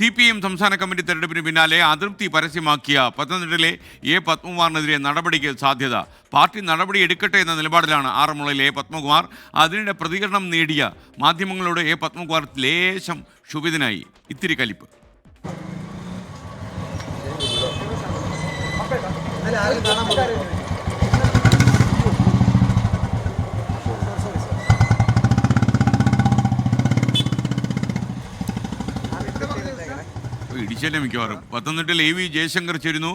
C P M സംസ്ഥാന committee തെരഞ്ഞെടുപ്പിന് പിന്നാലെ അതൃപ്തി പരസ്യമാക്കിയ പത്തനംതിട്ടയിലെ എ പത്മകുമാറിനെതിരെ നടപടിക്ക് സാധ്യത. പാർട്ടി നടപടി എടുക്കട്ടെ എന്ന നിലപാടിലാണ് ആറന്മുളയിലെ എ പത്മകുമാർ. അതിനിടെ പ്രതികരണം നേടിയ മാധ്യമങ്ങളോട് എ പത്മകുമാർ ലേശം ക്ഷുഭിതനായി. ഇത്തിരി കലിപ്പ്. ഇടിച്ചല്ലേ മിക്കവാറും. പത്തനംതിട്ടയിൽ എ വി ജയശങ്കർ ചേരുന്നു.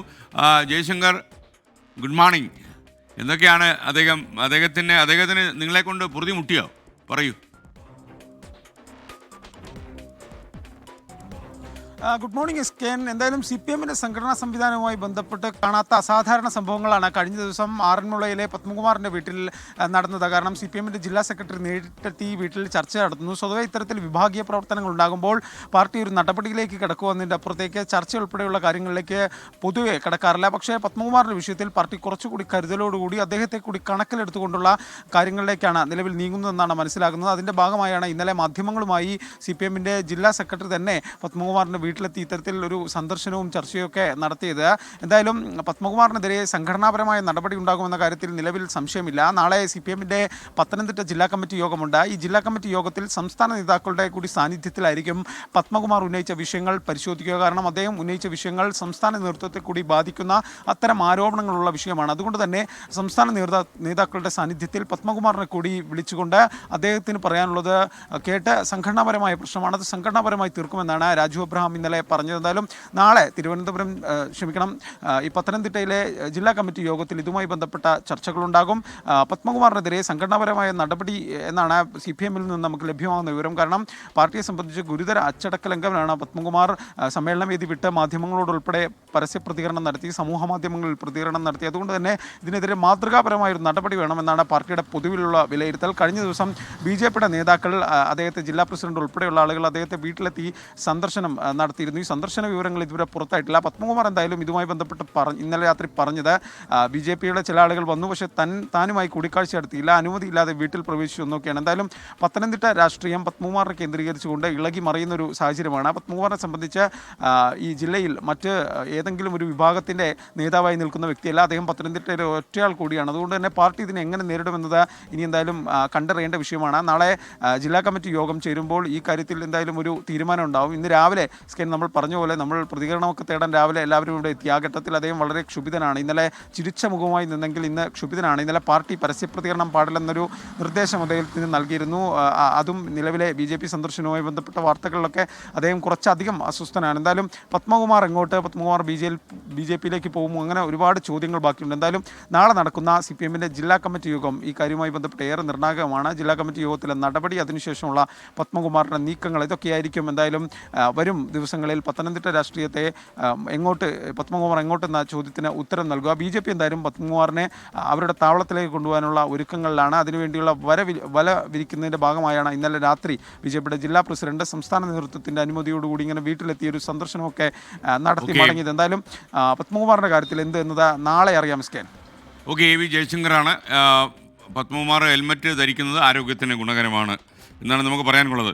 ജയശങ്കർ ഗുഡ് മോർണിംഗ് എന്തൊക്കെയാണ് അദ്ദേഹം അദ്ദേഹത്തിന് അദ്ദേഹത്തിന് നിങ്ങളെ കൊണ്ട് പൊറുതി മുട്ടിയോ? പറയൂ. ഗുഡ് മോർണിംഗ് എസ് കെ എന്തായാലും സി പി എമ്മിന്റെ സംഘടനാ സംവിധാനവുമായി ബന്ധപ്പെട്ട് കാണാത്ത അസാധാരണ സംഭവങ്ങളാണ് കഴിഞ്ഞ ദിവസം ആറന്മുളയിലെ പത്മകുമാറിന്റെ വീട്ടിൽ നടന്നത്. കാരണം സി പി എമ്മിന്റെ ജില്ലാ സെക്രട്ടറി നേരിട്ടെത്തി വീട്ടിൽ ചർച്ച നടത്തുന്നു. സ്വതവേ ഇത്തരത്തിൽ വിഭാഗീയ പ്രവർത്തനങ്ങൾ ഉണ്ടാകുമ്പോൾ പാർട്ടി ഒരു നടപടിയിലേക്ക് കിടക്കുവന്നതിന്റെ അപ്പുറത്തേക്ക് ചർച്ച ഉൾപ്പെടെയുള്ള കാര്യങ്ങളിലേക്ക് പൊതുവെ കിടക്കാറില്ല. പക്ഷേ പത്മകുമാറിന്റെ വിഷയത്തിൽ പാർട്ടി കുറച്ചുകൂടി കരുതലോടുകൂടി അദ്ദേഹത്തെ കൂടി കണക്കിലെടുത്തുകൊണ്ടുള്ള കാര്യങ്ങളിലേക്കാണ് നിലവിൽ നീങ്ങുന്നതെന്നാണ് മനസ്സിലാകുന്നത്. അതിന്റെ ഭാഗമായാണ് ഇന്നലെ മാധ്യമങ്ങളുമായി സി പി ജില്ലാ സെക്രട്ടറി തന്നെ പത്മകുമാറിന്റെ വീട്ടിലെത്തി ഇത്തരത്തിൽ ഒരു സന്ദർശനവും ചർച്ചയൊക്കെ നടത്തിയത്. എന്തായാലും പത്മകുമാറിനെതിരെ സംഘടനാപരമായ നടപടി ഉണ്ടാകുമെന്ന കാര്യത്തിൽ നിലവിൽ സംശയമില്ല. നാളെ സി പി എമ്മിന്റെ പത്തനംതിട്ട ജില്ലാ കമ്മിറ്റി യോഗമുണ്ട്. ഈ ജില്ലാ കമ്മിറ്റി യോഗത്തിൽ സംസ്ഥാന നേതാക്കളുടെ കൂടി സാന്നിധ്യത്തിലായിരിക്കും പത്മകുമാർ ഉന്നയിച്ച വിഷയങ്ങൾ പരിശോധിക്കുക. കാരണം അദ്ദേഹം ഉന്നയിച്ച വിഷയങ്ങൾ സംസ്ഥാന നേതൃത്വത്തെ കൂടി ബാധിക്കുന്ന അത്തരം ആരോപണങ്ങളുള്ള വിഷയമാണ്. അതുകൊണ്ട് തന്നെ സംസ്ഥാന നേതാ നേതാക്കളുടെ സാന്നിധ്യത്തിൽ പത്മകുമാറിനെ കൂടി വിളിച്ചുകൊണ്ട് അദ്ദേഹത്തിന് പറയാനുള്ളത് കേട്ട് സംഘടനാപരമായ പ്രശ്നമാണ്. അത് സംഘടനാപരമായി തീർക്കുമെന്നാണ് രാജു അബ്രഹാം ഇന്നലെ പറഞ്ഞു എന്തായാലും നാളെ തിരുവനന്തപുരം ക്ഷമിക്കണം ഈ പത്തനംതിട്ടയിലെ ജില്ലാ കമ്മിറ്റി യോഗത്തിൽ ഇതുമായി ബന്ധപ്പെട്ട ചർച്ചകളുണ്ടാകും. പത്മകുമാറിനെതിരെ സംഘടനാപരമായ നടപടി എന്നാണ് സി പി എമ്മിൽ നിന്ന് നമുക്ക് ലഭ്യമാകുന്ന വിവരം. കാരണം പാർട്ടിയെ സംബന്ധിച്ച് ഗുരുതര അച്ചടക്ക ലംഘനമാണ് പത്മകുമാർ സമ്മേളനം വേദി വിട്ട് മാധ്യമങ്ങളോടുൾപ്പെടെ പരസ്യ പ്രതികരണം നടത്തി സമൂഹ മാധ്യമങ്ങളിൽ പ്രതികരണം നടത്തി. അതുകൊണ്ട് തന്നെ ഇതിനെതിരെ മാതൃകാപരമായ ഒരു നടപടി വേണമെന്നാണ് പാർട്ടിയുടെ പൊതുവിലുള്ള വിലയിരുത്തൽ. കഴിഞ്ഞ ദിവസം ബി ജെ പിയുടെ നേതാക്കൾ അദ്ദേഹത്തെ ജില്ലാ പ്രസിഡന്റ് ഉൾപ്പെടെയുള്ള ആളുകൾ അദ്ദേഹത്തെ വീട്ടിലെത്തി സന്ദർശനം നടത്തിയിരുന്നു. ഈ സന്ദർശന വിവരങ്ങൾ ഇതുവരെ പുറത്തായിട്ടില്ല. പത്മകുമാർ എന്തായാലും ഇതുമായി ബന്ധപ്പെട്ട് പറഞ്ഞ ഇന്നലെ രാത്രി പറഞ്ഞത് ബി ജെ പിയുടെ ചില ആളുകൾ വന്നു. പക്ഷേ തൻ താനുമായി കൂടിക്കാഴ്ച നടത്തിയില്ല. അനുമതിയില്ലാതെ വീട്ടിൽ പ്രവേശിച്ചു എന്നൊക്കെയാണ്. എന്തായാലും പത്തനംതിട്ട രാഷ്ട്രീയം പത്മകുമാറിനെ കേന്ദ്രീകരിച്ചുകൊണ്ട് ഇളകി മറിയുന്ന ഒരു സാഹചര്യമാണ്. പത്മകുമാറിനെ സംബന്ധിച്ച് ഈ ജില്ലയിൽ മറ്റ് ഏതെങ്കിലും ഒരു വിഭാഗത്തിന്റെ നേതാവായി നിൽക്കുന്ന വ്യക്തിയല്ല. അദ്ദേഹം പത്തനംതിട്ടയിലെ ഒറ്റയാൾ കൂടിയാണ്. അതുകൊണ്ട് തന്നെ പാർട്ടി ഇതിനെ എങ്ങനെ നേരിടുമെന്നത് ഇനി എന്തായാലും കണ്ടറിയേണ്ട വിഷയമാണ്. നാളെ ജില്ലാ കമ്മിറ്റി യോഗം ചേരുമ്പോൾ ഈ കാര്യത്തിൽ എന്തായാലും ഒരു തീരുമാനം ഉണ്ടാവും. ഇന്ന് രാവിലെ സ്കെൻ നമ്മൾ പറഞ്ഞ പോലെ നമ്മൾ പ്രതികരണമൊക്കെ തേടാൻ രാവിലെ എല്ലാവരും ഇവിടെ എത്തി. ആ ഘട്ടത്തിൽ അദ്ദേഹം വളരെ ക്ഷുഭിതനാണ്. ഇന്നലെ ചിരിച്ച മുഖമായി നിന്നെങ്കിൽ ഇന്ന് ക്ഷുഭിതനാണ്. ഇന്നലെ പാർട്ടി പരസ്യ പ്രതികരണം പാടില്ലെന്നൊരു നിർദ്ദേശം അദ്ദേഹത്തിന് നൽകിയിരുന്നു. അതും നിലവിലെ ബി ജെ പി സന്ദർശനവുമായി ബന്ധപ്പെട്ട വാർത്തകളിലൊക്കെ അദ്ദേഹം കുറച്ചധികം അസ്വസ്ഥനാണ്. എന്തായാലും പത്മകുമാർ എങ്ങോട്ട്? Padmakumar B J B J പിയിലേക്ക് പോകുമോ? അങ്ങനെ ഒരുപാട് ചോദ്യങ്ങൾ ബാക്കിയുണ്ട്. എന്തായാലും നാളെ നടക്കുന്ന സി പി എമ്മിന്റെ ജില്ലാ കമ്മിറ്റി യോഗം ഈ കാര്യവുമായി ബന്ധപ്പെട്ട് ഏറെ നിർണായകമാണ്. ജില്ലാ കമ്മിറ്റി യോഗത്തിലെ നടപടി അതിനുശേഷമുള്ള പത്മകുമാറിന്റെ നീക്കങ്ങൾ ഇതൊക്കെയായിരിക്കും. എന്തായാലും വരും ദിവസങ്ങളിൽ പത്തനംതിട്ട രാഷ്ട്രീയത്തെ എങ്ങോട്ട് പത്മകുമാർ എങ്ങോട്ടെന്ന ചോദ്യത്തിന് ഉത്തരം നൽകുക. ബി ജെ പി എന്തായാലും പത്മകുമാറിനെ അവരുടെ താവളത്തിലേക്ക് കൊണ്ടുപോകാനുള്ള ഒരുക്കങ്ങളിലാണ്. അതിനുവേണ്ടിയുള്ള വര വല വിരിക്കുന്നതിന്റെ ഭാഗമായാണ് ഇന്നലെ രാത്രി ബി ജെ പിയുടെ ജില്ലാ പ്രസിഡന്റ് സംസ്ഥാന നേതൃത്വത്തിന്റെ അനുമതിയോടുകൂടി ഇങ്ങനെ വീട്ടിലെത്തിയ ഒരു സന്ദർശനമൊക്കെ നടത്തി മടങ്ങിയത്. എന്തായാലും പത്മകുമാറിന്റെ കാര്യത്തിൽ എന്ത് എന്നത് നാളെ അറിയാം സ്കാൻ ഓക്കെ എ വി ജയശങ്കറാണ്. പത്മകുമാർ ഹെൽമറ്റ് ധരിക്കുന്നത് ആരോഗ്യത്തിന് ഗുണകരമാണ് എന്നാണ് നമുക്ക് പറയാനുള്ളത്.